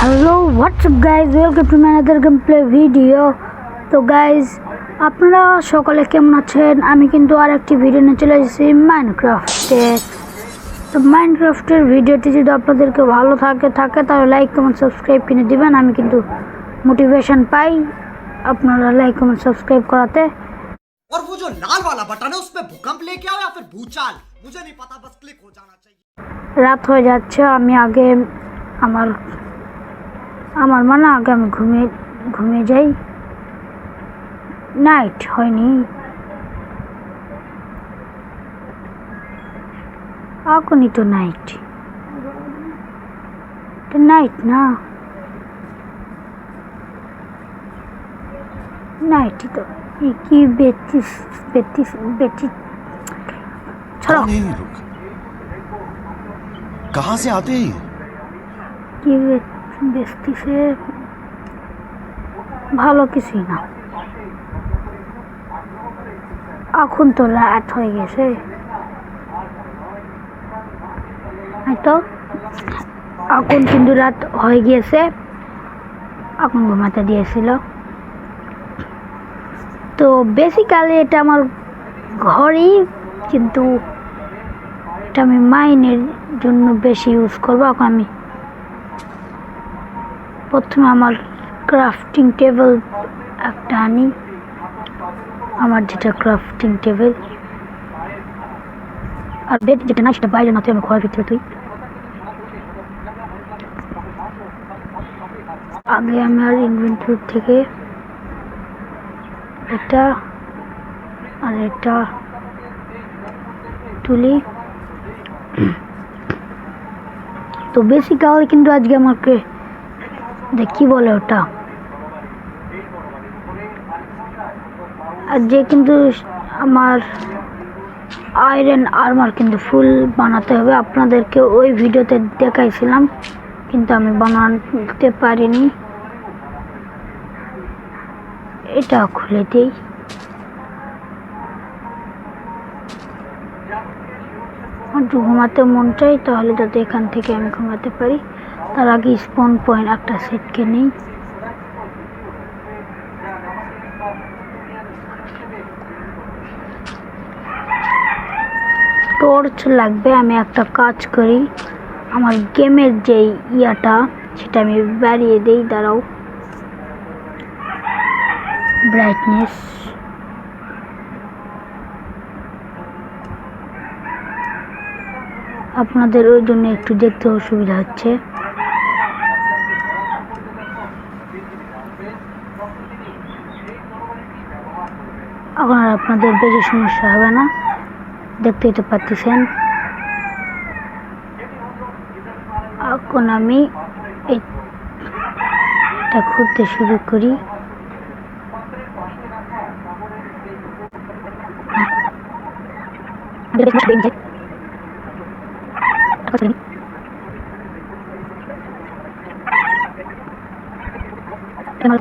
hello WhatsApp guys welcome to ম্যানাদার game play video তো guys আপনারা সকলে কেমন আছেন আমি কিন্তু আর একটি ভিডিও নিয়ে চলে এসেছি মাইনক্রাফটে তো মাইনক্রাফটের ভিডিওটি যদি আপনাদেরকে ভালো থাকে থাকে তাহলে লাইক কমেন্ট সাবস্ক্রাইব কিনে দিবেন আমি কিন্তু মোটিভেশন পাই আপনারা লাইক কমেন্ট সাবস্ক্রাইব করাতে और वो जो लाल वाला बटन है उस पे भूकंप लेके आओ या फिर भूचाल मुझे नहीं पता बस क्लिक हो जाना चाहिए রাত হয়ে যাচ্ছে আমি আগে আমার আমার মানে আগে আমি ঘুমিয়ে ঘুমিয়ে যাই নাইট হয়নি এখনই তো নাইট নাইট না নাইটই তো এই কি বেতিস বেতিস বেটি ছাড়ো कौन है ये लोग कहाँ से आते हैं ये? কি বে- বেচতিছে ভালো কিছুই না। এখন তো রাত হয়ে গেছে। তো এখন কিন্তু রাত হয়ে গিয়েছে। এখন ঘুমাতে দিয়েছিল। তো বেসিক্যালি এটা আমার ঘরই, কিন্তু এটা আমি মাইনের জন্য বেশি ইউজ করব। এখন আমি প্রথমে আমার ক্রাফটিং টেবিল একটা আনি। আমার যেটা ক্রাফটিং টেবিল আর বেড যেটা না সেটা বাইরে না, তুই আমি ঘরের ভিতরে তুই। আগে আমার ইনভেন্টরি থেকে এটা আর এটা তুলি। তো বেসিক্যালি কিন্তু আজকে আমাকে যে কি বলে ওটা? আর যে কিন্তু আমার আয়রন আর্মার কিন্তু ফুল বানাতে হবে। আপনাদেরকে ওই ভিডিওতে দেখাইছিলাম, কিন্তু আমি বানাতে পারিনি। এটা খুলে দিই। একটু ঘুমাতে মন চাই, তাহলে যাতে এখান থেকে আমি ঘুমাতে পারি। তার আগে স্পন পয়েন্ট একটা সেটকে নেই। টর্চ লাগবে, আমি একটা কাজ করি। আমার গেমের যে ইয়াটা, সেটা আমি বাড়িয়ে দিই, দাঁড়াও। ব্রাইটনেস আপনাদের ওই জন্য একটু দেখতে অসুবিধা হচ্ছে এখন আর আপনাদের বেশি সমস্যা হবে না। দেখতেই তো পাচ্ছেন। এখন আমি এটা ঘুরতে শুরু করি। আমার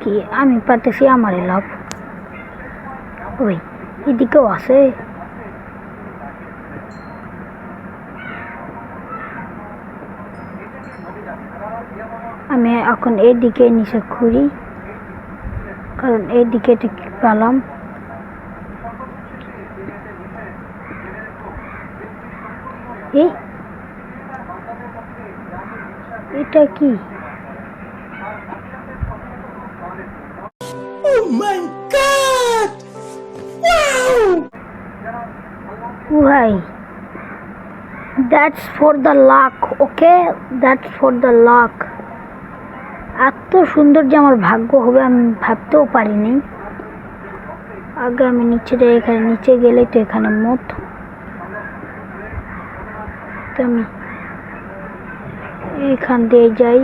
কি? আমি পারতেছি আমারই লাভ। ওই এদিকেও আছে? আমি এখন এদিকে নিচে ঘুরি কারণ এদিকে পেলাম। এই এটা কি? ভাই that's for the luck okay that's for the luck এত সুন্দর যে আমার ভাগ্য হবে আমি ভাবতেও পারিনি। আগে আমি নিচে এখানে নিচে গেলেই তো এখানে মত। আমি এখান দিয়ে যাই।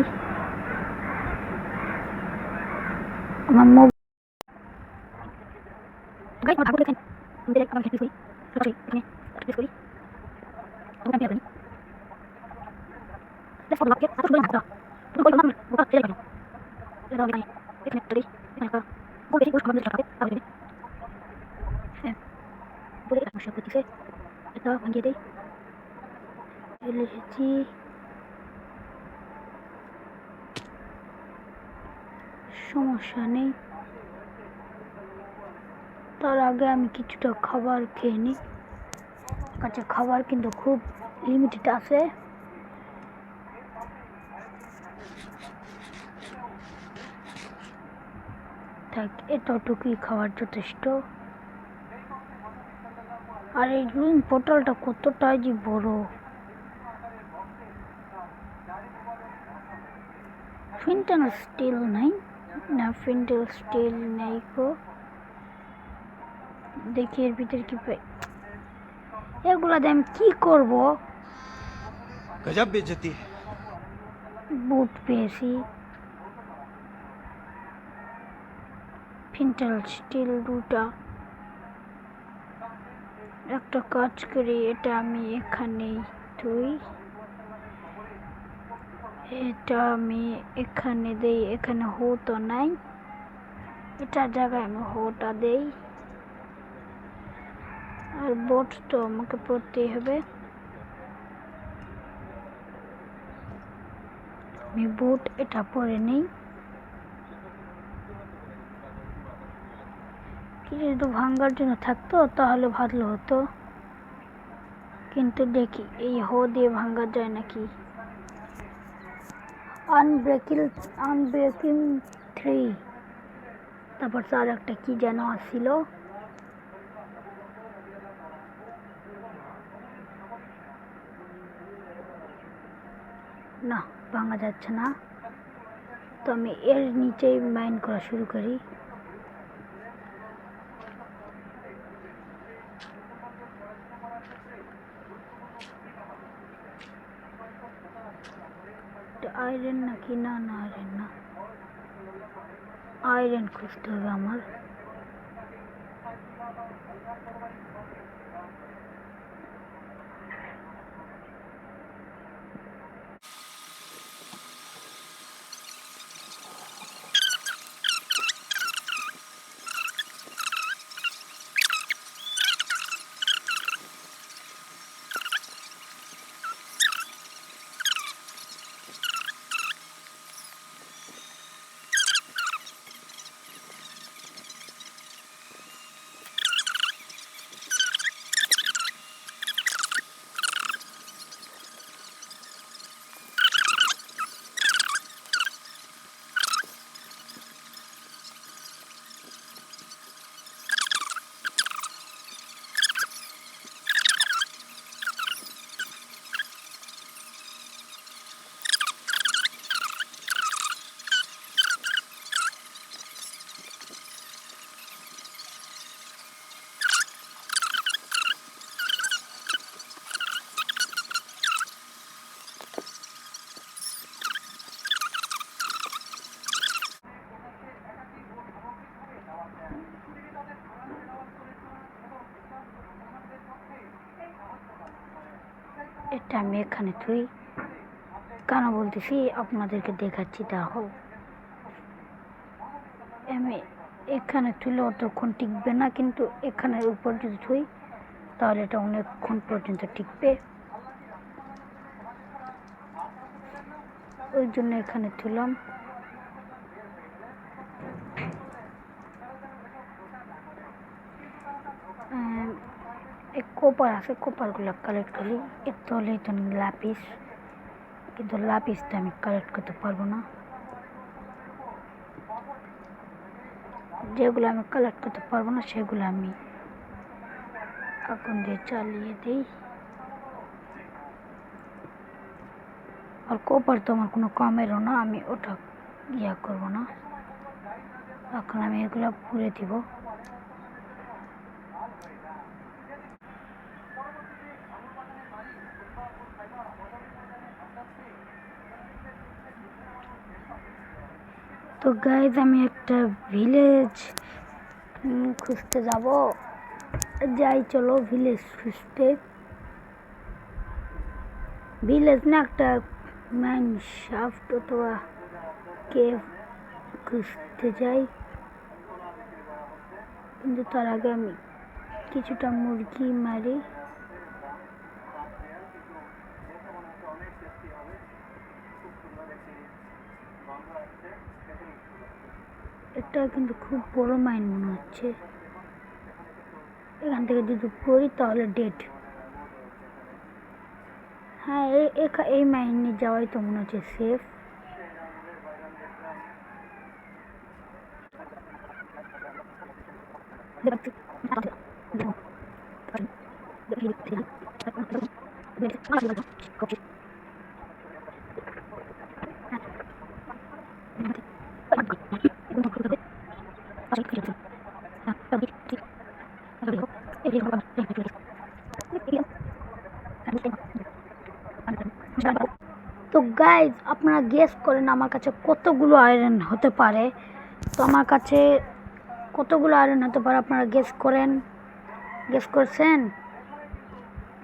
আমার মোবাইল গাইস আমার ক্লিক করি আমি আমি আপনি লেটস ফলো মার্কেট এত সুন্দর একটা তুমি কই নাম ওটা ছেড়ে গেল এটা আমি এখানে তৈরি এখানে একটা বলে বেশি পুরো খাবার দিতে হবে তাহলে হ্যাঁ বলে এটা সমস্যা করতেছে এটা ভাঙিয়ে এসেছি সমস্যা নেই। তার আগে আমি কিছুটা খাবার খেয়ে নিই। কাছে খাবার কিন্তু খুব লিমিটেড আছে। দেখ এতটুকুই খাওয়ার যথেষ্ট। আর এই গ্রিন পোর্টালটা কতটা যে বড়। ফিন্টেল স্টিল নাই? না ফিন্টেল স্টিল নেই গো। দেখি এর ভিতরে কি পাই এগুলা দিয়ে আমি কি করব? গজব বেজতি। বুট পেয়েছি। ফিন্টেল স্টিল দুটা। একটা কাজ করি, এটা আমি এখানেই থুই এটা আমি এখানে দেই, এখানে হো তো নাই। এটার জায়গায় আমি হোটা দেই। আর বোট তো আমাকে পড়তেই হবে। আমি বুট এটা পরে নেই কি যদি ভাঙ্গার জন্য থাকতো, তাহলে ভালো হতো। কিন্তু দেখি, এই হো দিয়ে ভাঙ্গা যায় নাকি? আনব্রেকিল আনব্রেকিং থ্রি তারপর তার একটা কি যেন আসছিল? না ভাঙা যাচ্ছে না। তো আমি এর নিচেই মাইন করা শুরু করি। আয়রন নাকি না না আয়রন না। আয়রন খুঁজতে হবে আমার। এটা আমি এখানে তুই কেন বলতেছি? আপনাদেরকে দেখাচ্ছি, দেখো। আমি এখানে তুলে অতক্ষণ টিকবে না, কিন্তু এখানে উপর যদি থুই তাহলে এটা অনেকক্ষণ পর্যন্ত টিকবে। ওই জন্য এখানে থুলাম আহ, এই কোপার আছে কোপারগুলো কালেক্ট করি। এর তলেই তো লাপিস কিন্তু লাপিসটা আমি কালেক্ট করতে পারব না। যেগুলো আমি কালেক্ট করতে পারব না, সেগুলো আমি আগুন দিয়ে চালিয়ে দিই। আর কোপার তো আমার কোনো কমেরও না, আমি ওটা ইয়া করব না। এখন আমি এগুলো পুড়ে দিব। তো গাইজ আমি একটা ভিলেজ খুঁজতে যাব। যাই, চলো ভিলেজ খুঁজতে। ভিলেজ না একটা ম্যান শাফট অথবা কেভ খুঁজতে যাই। কিন্তু তার আগে আমি কিছুটা মুরগি মারি। এটা কিন্তু খুব বড় মাইন মনে হচ্ছে। এখান থেকে যদি পড়ি তাহলে ডেট হ্যাঁ এই মাইনে যাওয়াই তো মনে হচ্ছে সেফ তো গাইজ আপনারা গেস করেন আমার কাছে কতগুলো আয়রন হতে পারে। তো আমার কাছে কতগুলো আয়রন হতে পারে আপনারা গেস করেন। গেস করছেন?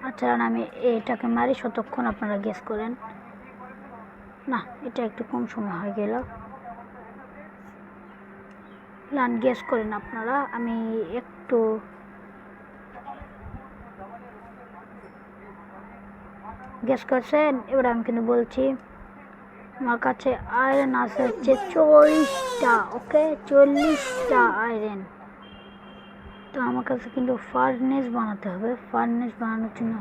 আচ্ছা আমি এটাকে মারি শতক্ষণ আপনারা গেস করেন। না, এটা একটু কম সময় হয়ে গেল। লান গেস করেন আপনারা। আমি একটু গেস করছেন? এবার আমি কিন্তু বলছি আমার কাছে আয়রন আছে হচ্ছে চল্লিশটা ওকে চল্লিশটা আয়রন তো আমার কাছে কিন্তু ফার্নেস বানাতে হবে। ফার্নেস বানানোর জন্য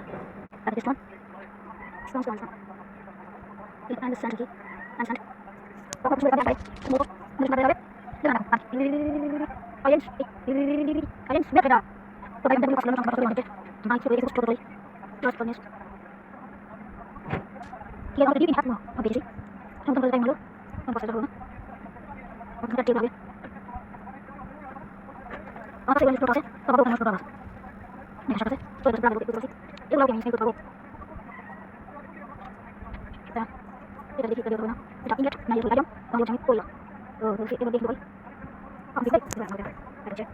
Sono quello dai malu. Non posso giocare. Non posso giocare. Ma se quello proposta, sto proprio non proposta. Ne lascia così. Sto per bravo di così. Io lo che mi sento proprio. Sta. Io dico che non. Sta in giro, non io voglio. Voglio giocare quello. Oh, sì, lo dico. Ah, sì, sì. Bravo, bravo. Perché?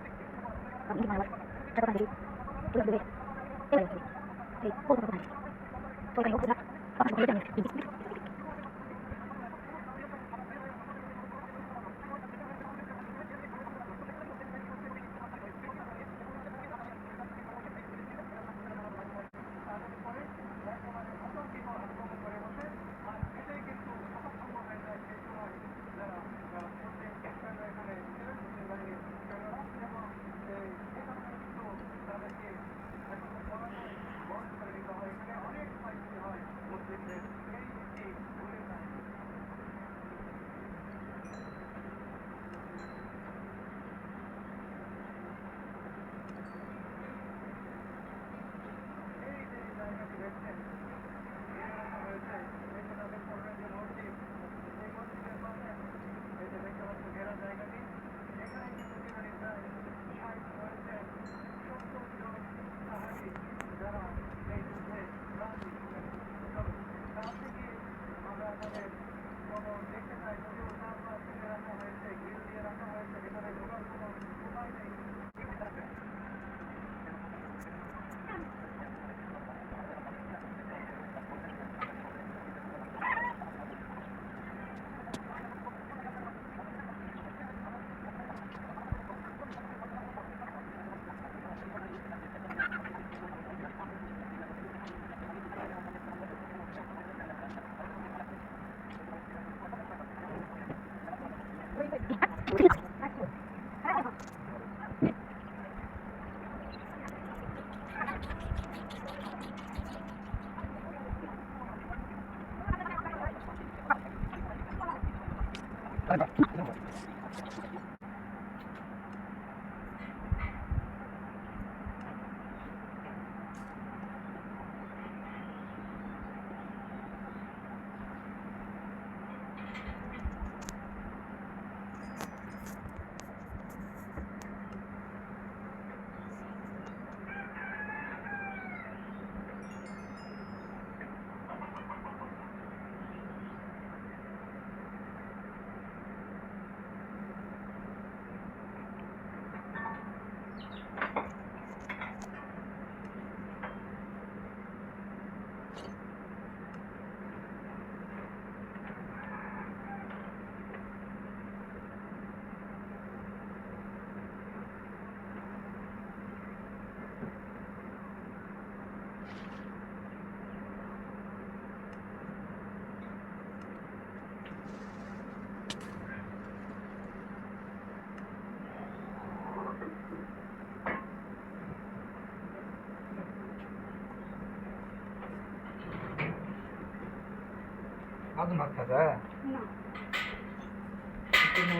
Ah, mi male. Sta per lì. Tu lo devi. E vai. E poi lo fai. Poi lo fai. Poi lo fai.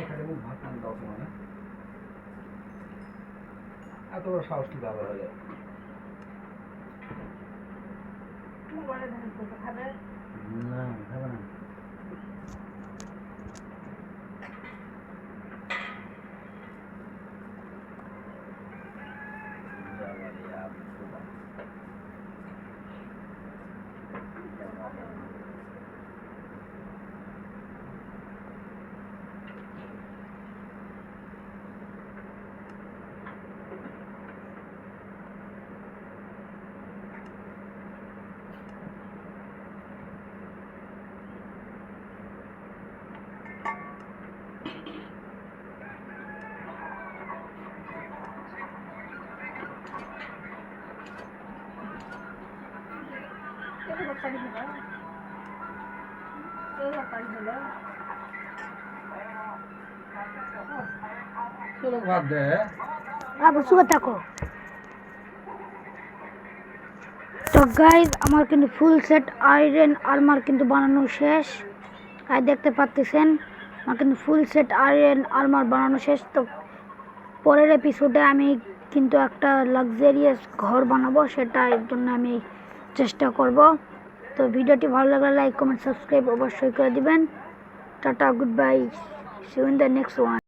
খালি মুখ ভাত খান দাও এত বড় সাহস কি হয়ে হলে না খাবে না গাইজ আমার কিন্তু ফুল সেট আয়রন আর্মার কিন্তু বানানো শেষ। আর দেখতে পাচ্ছেন? আমার কিন্তু ফুল সেট আয়রন আর্মার বানানো শেষ। তো পরের এপিসোডে আমি কিন্তু একটা লাক্সারিয়াস ঘর বানাবো সেটা এর জন্য আমি চেষ্টা করব। তো ভিডিওটি ভালো লাগলে লাইক, কমেন্ট, সাবস্ক্রাইব অবশ্যই করে দিবেন। Tata, good bye see in the next one